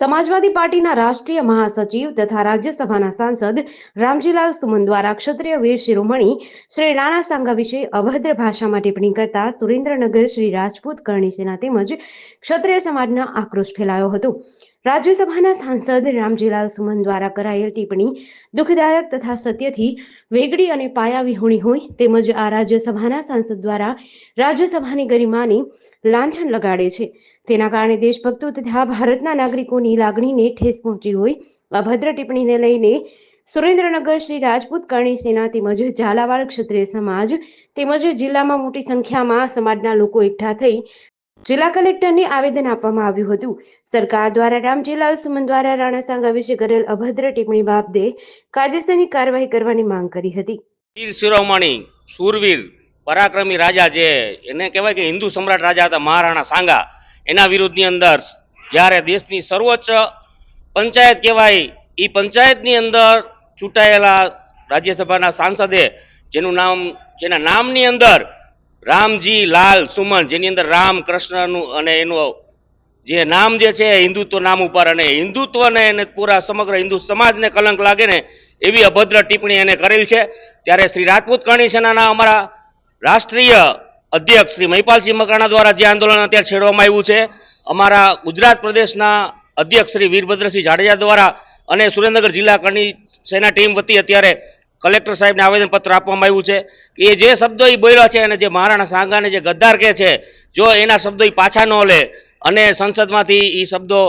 સમાજવાદી પાર્ટીના રાષ્ટ્રીય મહાસચિવ તથા રાજ્યસભાના સાંસદ રામજીલાલ સુમન દ્વારા ક્ષત્રિય વીર શિરોમણી શ્રી રાણા સાંગા વિશે અભદ્ર ભાષામાં ટિપ્પણી કરતા સુરેન્દ્રનગર શ્રી રાજપૂત કરણી તેમજ ક્ષત્રિય સમાજના આક્રોશ ફેલાયો હતો. રાજ્યસભાના સાંસદ રામજીલાલ સુમન દ્વારા કરાયેલ ટિપ્પણી દુઃખદાયક તથા સત્યથી વેગળી અને પાયાવિહોણી હોય તેમજ આ રાજ્યસભાના સાંસદ દ્વારા રાજ્યસભાની ગરિમાની લાંછન લગાડે છે. તેના કારણે દેશભક્તો તથા ભારતના નાગરિકોની લાગણીને ઠેસ પહોંચી હોય. અભદ્ર ટિપ્પણીને લઈને સુરેન્દ્રનગર શ્રી રાજપૂત કરણી સેના તેમજ ઝાલાવાડ ક્ષત્રિય સમાજ તેમજ જિલ્લામાં મોટી સંખ્યામાં સમાજના લોકો એકઠા થઈ જિલ્લા કલેક્ટરને આવેદન આપવામાં આવ્યું હતું. સરકાર દ્વારા રામજીલાલ સુમન દ્વારા રાણા સાંગા વિશે કરેલ અભદ્ર ટિપ્પણી બાબતે કાયદેસરની કાર્યવાહી કરવાની માંગ કરી હતી. વીર શિરોમણી, શૂરવીર, પરાક્રમી રાજા જે એને કહેવાય કે હિન્દુ સમ્રાટ રાજા હતા, મહારાણા સાંગા એના વિરુદ્ધની અંદર જ્યારે દેશની સર્વોચ્ચ પંચાયત કહેવાય એ પંચાયતની અંદર ચૂંટાયેલા રાજ્યસભાના સાંસદે જેનું નામ, જેના નામની અંદર રામજી લાલ સુમન, જેની અંદર રામ કૃષ્ણનું અને એનું જે નામ જે છે હિન્દુત્વ નામ ઉપર અને હિન્દુત્વને એને પૂરા સમગ્ર હિન્દુ સમાજને કલંક લાગે ને એવી અભદ્ર ટિપ્પણી એને કરેલ છે. ત્યારે શ્રી રાજપૂત કરણી સેનાના અમારા રાષ્ટ્રીય અધ્યક્ષ શ્રી મહિપાલસિંહ મકરાણા દ્વારા જે આંદોલન અત્યારે છેડવામાં આવ્યું છે, અમારા ગુજરાત પ્રદેશના અધ્યક્ષ શ્રી વીરભદ્રસિંહ જાડેજા દ્વારા અને સુરેન્દ્રનગર જિલ્લા કરણી સેના ટીમ વતી અત્યારે કલેક્ટર સાહેબને આવેદનપત્ર આપવામાં આવ્યું છે કે એ જે શબ્દો એ બોલ્યા છે અને જે મહારાણા સાંગાને જે ગદ્દાર કહે છે, જો એના શબ્દો એ પાછા ન લે અને સંસદમાંથી એ શબ્દો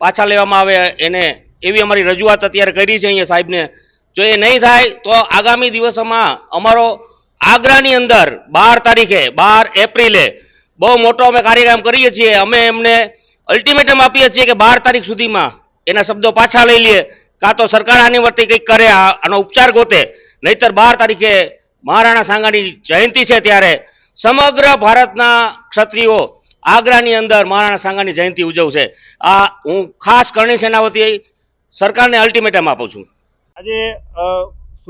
પાછા લેવામાં આવે એને એવી અમારી રજૂઆત અત્યારે કરી છે અહીંયા સાહેબને, જો એ નહીં થાય તો આગામી દિવસોમાં અમારો આગ્રાની અંદર બાર તારીખે, બાર એપ્રિલે બહુ મોટો અમે કાર્યક્રમ કરીએ છીએ. અમે એમને અલ્ટિમેટમ આપીએ છીએ કે બાર તારીખ સુધીમાં એના શબ્દો પાછા લઈ લઈએ. કાં તો સરકાર આની વર્તી કંઈક કરે આનો ઉપચાર ગોતે. નહીતર બાર તારીખે મહારાણા સાંગાની જયંતિ છે ત્યારે સમગ્ર ભારતના ક્ષત્રિયો આગ્રાની અંદર મહારાણા સાંગાની જયંતિ ઉજવશે. આ હું ખાસ કરણી સેના સરકારને અલ્ટિમેટમ આપું છું. આજે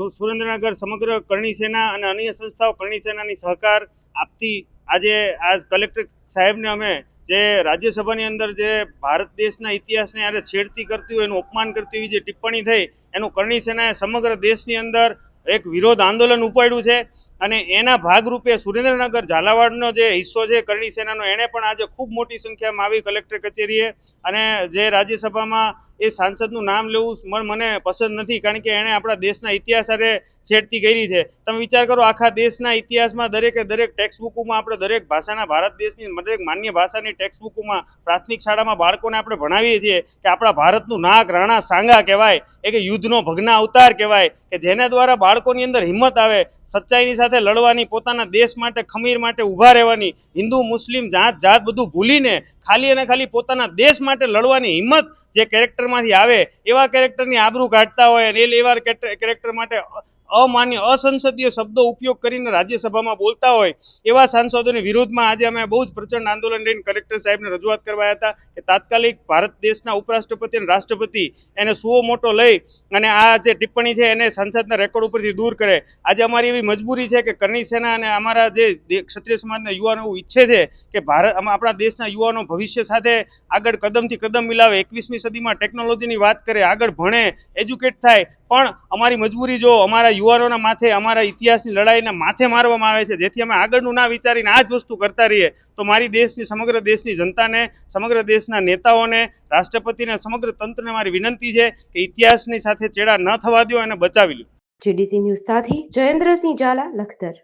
સુરેન્દ્રનગર સમગ્ર કરણી સેના અને અન્ય સંસ્થાઓ કરણી સેનાની સહકાર આપતી આજે, આજ કલેક્ટર સાહેબને અમે જે રાજ્યસભાની અંદર જે ભારત દેશના ઇતિહાસને યારે છેડતી કરતી હોય, એનું અપમાન કરતી હોય જે ટિપ્પણી થઈ, એનું કરણી સેનાએ સમગ્ર દેશની અંદર એક વિરોધ આંદોલન ઉપાડ્યું છે. અને એના ભાગરૂપે સુરેન્દ્રનગર ઝાલાવાડનો જે હિસ્સો છે કરણી સેનાનો, એણે પણ આજે ખૂબ મોટી સંખ્યામાં આવી કલેક્ટર કચેરીએ અને જે રાજ્યસભામાં એ સાંસદનું નામ લેવું મન પસંદ નથી કારણ કે એણે આપણા દેશના ઇતિહાસ સાથે છેડતી કરી છે. તમે વિચાર કરો, આખા દેશના ઇતિહાસમાં દરેકે દરેક ટેક્સ્ટબુકોમાં આપણે દરેક ભાષાના, ભારત દેશની દરેક માન્ય ભાષાની ટેક્સ્ટબુકોમાં પ્રાથમિક શાળામાં બાળકોને આપણે ભણાવીએ છીએ કે આપણા ભારતનું નાક, રાણા, સાંગા કહેવાય, એ કે યુદ્ધનો ભગના અવતાર કહેવાય, કે જેના દ્વારા બાળકોની અંદર હિંમત આવે, સચ્ચાઈની સાથે લડવાની, પોતાના દેશ માટે, ખમીર માટે ઊભા રહેવાની, હિન્દુ, મુસ્લિમ, જાત જાત બધું ભૂલીને ખાલી અને ખાલી પોતાના દેશ માટે લડવાની હિંમત જે કેરેક્ટરમાંથી આવે, એવા કેરેક્ટરની આબરૂ કાઢતા હોય અને એ એવા કેરેક્ટર માટે અમાન્ય અસંસદીય શબ્દો ઉપયોગ કરીને રાજ્યસભામાં બોલતા હોય એવા સાંસદોની વિરોધમાં આજે અમે બહુ જ પ્રચંડ આંદોલન લઈને કલેક્ટર સાહેબને રજૂઆત કરવા હતા કે તાત્કાલિક ભારત દેશના ઉપરાષ્ટ્રપતિ અને રાષ્ટ્રપતિ એને સુઓ મોટો લઈ અને આ જે ટિપ્પણી છે એને સંસદના રેકોર્ડ ઉપરથી દૂર કરે. આજે અમારી એવી મજબૂરી છે કે કરણી સેના અને અમારા જે ક્ષત્રિય સમાજના યુવાનો ઈચ્છે છે કે ભારત આપણા દેશના યુવાનો ભવિષ્ય સાથે આગળ કદમથી કદમ મિલાવે. એકવીસમી સદીમાં ટેકનોલોજીની વાત કરે, આગળ ભણે, એજ્યુકેટ થાય પણ અમારી મજબૂરી જો અમારા યુવાનોના માથે, અમારા ઇતિહાસની લડાઈના માથે મારવામાં આવે છે, જેથી અમે આગળનું ના વિચારીને આ જ વસ્તુ કરતા રહીએ, તો મારી દેશની, સમગ્ર દેશની જનતાને, સમગ્ર દેશના નેતાઓને, રાષ્ટ્રપતિને, સમગ્ર તંત્રને મારી વિનંતી છે કે ઇતિહાસની સાથે ચેડા ન થવા દો અને બચાવી લો. જીડીસી ન્યૂઝ સાથે જયેન્દ્રસિંહ ઝાલા, લખતર.